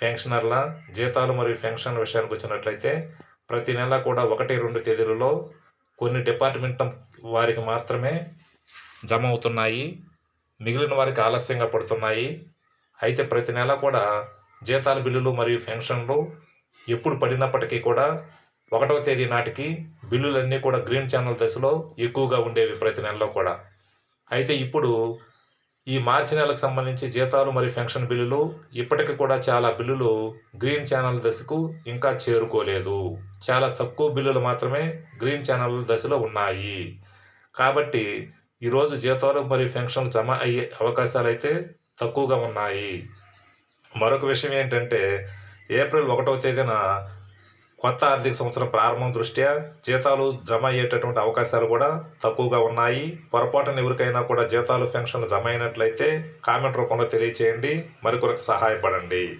పెన్షనర్ల జీతాలు మరియు పెన్షన్ విషయానికి వచ్చినట్లయితే ప్రతి నెల కూడా ఒకటి రెండు తేదీలలో కొన్ని డిపార్ట్మెంట్ వారికి మాత్రమే జమ అవుతున్నాయి. మిగిలిన వారికి ఆలస్యంగా పడుతున్నాయి. అయితే ప్రతి నెల కూడా జీతాల బిల్లులు మరియు పెన్షన్లు ఎప్పుడు పడినప్పటికీ కూడా ఒకటవ తేదీ నాటికి బిల్లులన్నీ కూడా గ్రీన్ ఛానల్ దశలో ఎక్కువగా ఉండేవి ప్రతి నెలలో కూడా. అయితే ఇప్పుడు ఈ మార్చి నెలకు సంబంధించి జీతాలు మరియు పెన్షన్ బిల్లులు ఇప్పటికి కూడా చాలా బిల్లులు గ్రీన్ ఛానల్ దశకు ఇంకా చేరుకోలేదు. చాలా తక్కువ బిల్లులు మాత్రమే గ్రీన్ ఛానల్ దశలో ఉన్నాయి. కాబట్టి ఈరోజు జీతాలు మరియు పెన్షన్లు జమ అయ్యే అవకాశాలు అయితే తక్కువగా ఉన్నాయి. మరొక విషయం ఏంటంటే ఏప్రిల్ ఒకటవ తేదీన కొత్త ఆర్థిక సంవత్సరం ప్రారంభం దృష్ట్యా జీతాలు జమ అయ్యేటటువంటి అవకాశాలు కూడా తక్కువగా ఉన్నాయి. పొరపాటున ఎవరికైనా కూడా జీతాలు పెన్షన్లు జమ అయినట్లయితే కామెంట్ రూపంలో తెలియచేయండి. మరికొరకు సహాయపడండి.